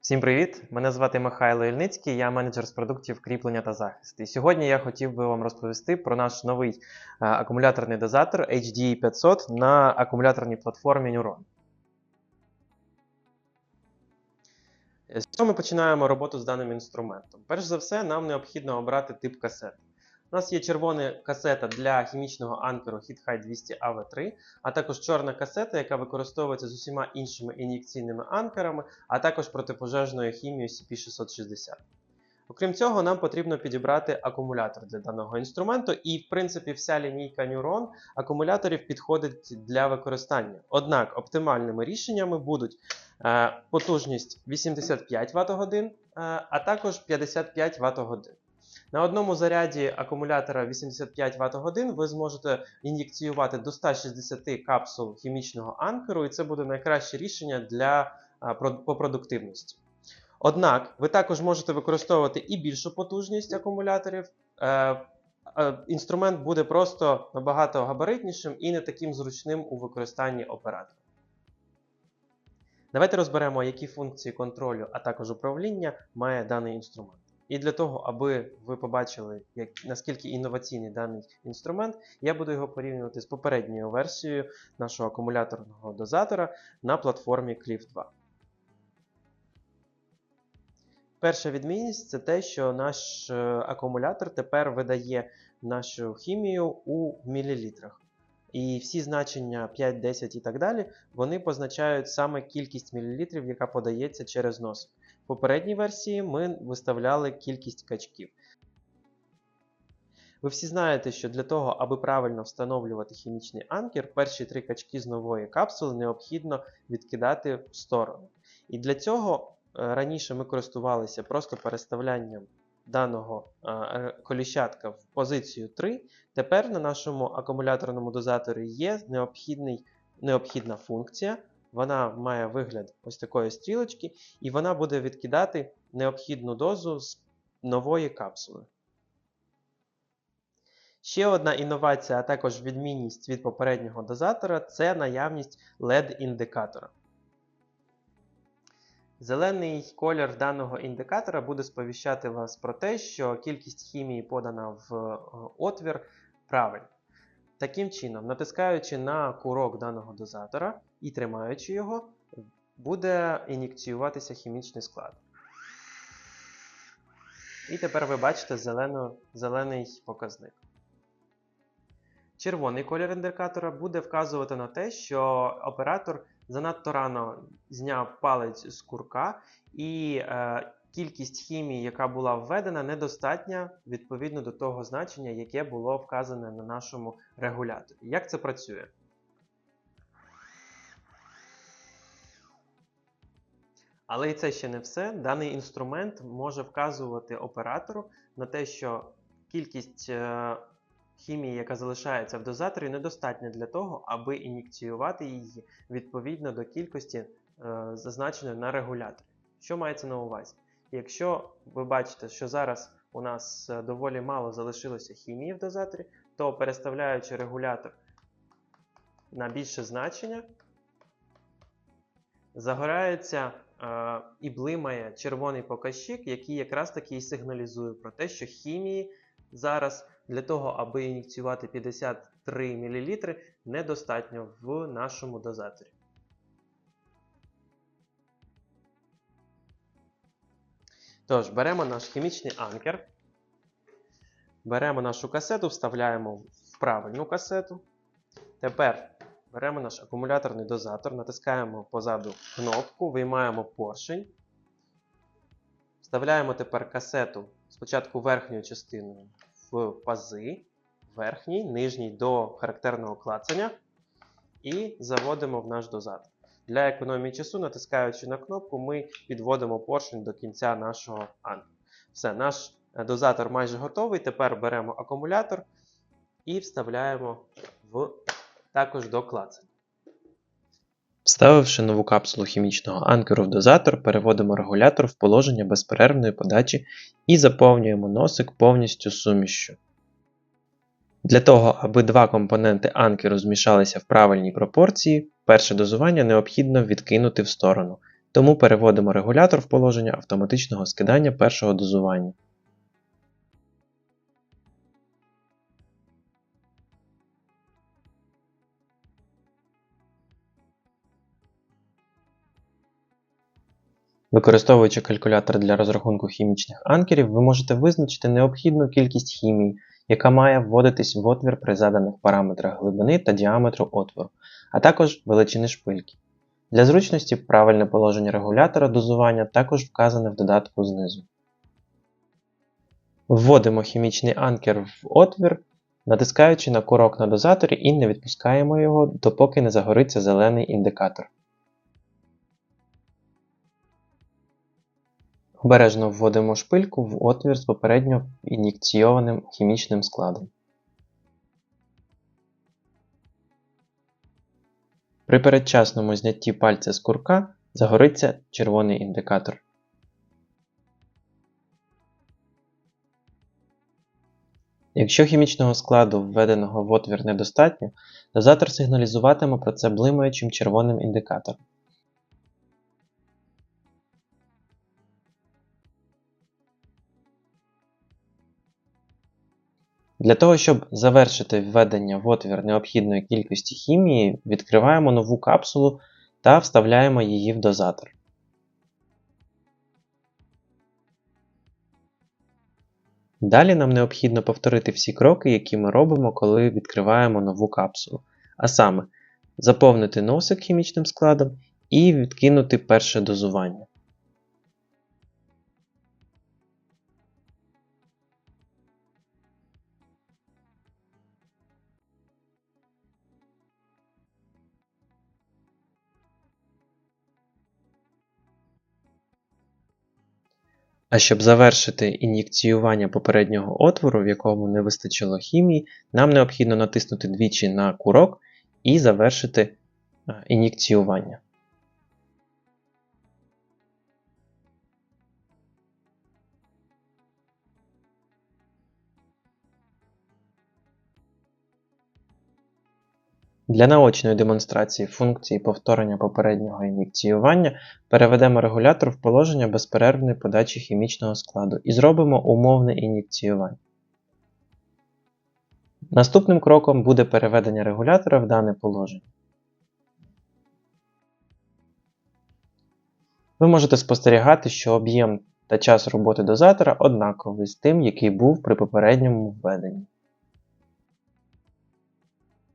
Всім привіт! Мене звати Михайло Ільницький, я менеджер з продуктів кріплення та захист. І сьогодні я хотів би вам розповісти про наш новий е, акумуляторний дозатор HDE 500 на акумуляторній платформі Neuron. З чого ми починаємо роботу з даним інструментом? Перш за все, нам необхідно обрати тип касети. У нас є червона касета для хімічного анкеру HitHigh 200 AV3, а також чорна касета, яка використовується з усіма іншими ін'єкційними анкерами, а також протипожежною хімією CP660. Окрім цього, нам потрібно підібрати акумулятор для даного інструменту, і, в принципі, вся лінійка Neuron акумуляторів підходить для використання. Однак оптимальними рішеннями будуть е, потужність 85 Вт-годин, е, а також 55 Вт-годин. На одному заряді акумулятора 85 Вт-годин ви зможете ін'єкціювати до 160 капсул хімічного анкеру, і це буде найкраще рішення для, по продуктивності. Однак ви також можете використовувати і більшу потужність акумуляторів. Е, е, Інструмент буде просто набагато габаритнішим і не таким зручним у використанні оператора. Давайте розберемо, які функції контролю, а також управління має даний інструмент. І для того, аби ви побачили, як, наскільки інноваційний даний інструмент, я буду його порівнювати з попередньою версією нашого акумуляторного дозатора на платформі Cliff 2. Перша відмінність це те, що наш е, акумулятор тепер видає нашу хімію у мілілітрах. І всі значення 5, 10 і так далі, вони позначають саме кількість мілілітрів, яка подається через носик. В попередній версії ми виставляли кількість качків. Ви всі знаєте, що для того, аби правильно встановлювати хімічний анкер, перші три качки з нової капсули необхідно відкидати в сторону. І для цього е, раніше ми користувалися просто переставлянням даного е, коліщатка в позицію 3. Тепер на нашому акумуляторному дозаторі є необхідна функція. Вона має вигляд ось такої стрілочки, і вона буде відкидати необхідну дозу з нової капсули. Ще одна інновація, а також відмінність від попереднього дозатора це наявність LED-індикатора. Зелений колір даного індикатора буде сповіщати вас про те, що кількість хімії подана в е, отвір правильна. Таким чином, натискаючи на курок даного дозатора і тримаючи його, буде ін'єкціюватися хімічний склад. І тепер ви бачите зелено, зелений показник. Червоний колір індикатора буде вказувати на те, що оператор занадто рано зняв палець з курка, і е, кількість хімії, яка була введена, недостатня відповідно до того значення, яке було вказане на нашому регуляторі. Як це працює? Але і це ще не все. Даний інструмент може вказувати оператору на те, що кількість е, хімії, яка залишається в дозаторі, недостатня для того, аби ін'єкціювати її відповідно до кількості, е, зазначеної на регуляторі. Що мається на увазі? Якщо ви бачите, що зараз у нас е, доволі мало залишилося хімії в дозаторі, то переставляючи регулятор на більше значення, загорається е, і блимає червоний показчик, який якраз таки і сигналізує про те, що хімії зараз для того, аби ін'єкціювати 53 мл, недостатньо в нашому дозаторі. Тож, беремо наш хімічний анкер, беремо нашу касету, вставляємо в правильну касету. Тепер беремо наш акумуляторний дозатор, натискаємо позаду кнопку, виймаємо поршень. Вставляємо тепер касету спочатку верхньою частиною в пази, верхній, нижній до характерного клацання, і заводимо в наш дозатор. Для економії часу, натискаючи на кнопку, ми підводимо поршень до кінця нашого анкера. Все, наш е, дозатор майже готовий. Тепер беремо акумулятор і вставляємо в, також до клацання. Вставивши нову капсулу хімічного анкеру в дозатор, переводимо регулятор в положення безперервної подачі і заповнюємо носик повністю сумішшю. Для того, аби два компоненти анкеру змішалися в правильній пропорції, перше дозування необхідно відкинути в сторону. тому переводимо регулятор в положення автоматичного скидання першого дозування. Використовуючи калькулятор для розрахунку хімічних анкерів, ви можете визначити необхідну кількість хімії, яка має вводитись в отвір при заданих параметрах глибини та діаметру отвору, а також величини шпильки. Для зручності правильне положення регулятора дозування також вказане в додатку знизу. Вводимо хімічний анкер в отвір, натискаючи на курок на дозаторі і не відпускаємо його, допоки не загориться зелений індикатор. Обережно вводимо шпильку в отвір з попередньо ін'єкційованим хімічним складом. При передчасному знятті пальця з курка загориться червоний індикатор. Якщо хімічного складу, введеного в отвір недостатньо, дозатор сигналізуватиме про це блимаючим червоним індикатором. Для того, щоб завершити введення в отвір необхідної кількості хімії, відкриваємо нову капсулу та вставляємо її в дозатор. Далі нам необхідно повторити всі кроки, які ми робимо, коли відкриваємо нову капсулу. А саме, заповнити носик хімічним складом і відкинути перше дозування. А щоб завершити ін'єкціювання попереднього отвору, в якому не вистачило хімії, нам необхідно натиснути двічі на курок і завершити е, ін'єкціювання. Для наочної демонстрації функції повторення попереднього ін'єкціювання переведемо регулятор в положення безперервної подачі хімічного складу і зробимо умовне ін'єкціювання. Наступним кроком буде переведення регулятора в дане положення. Ви можете спостерігати, що об'єм та час роботи дозатора однаковий з тим, який був при попередньому введенні.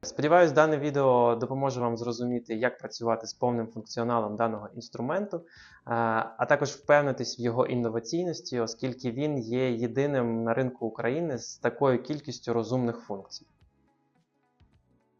Сподіваюсь, дане відео допоможе вам зрозуміти, як працювати з повним функціоналом даного інструменту, а також впевнитись в його інноваційності, оскільки він є єдиним на ринку України з такою кількістю розумних функцій.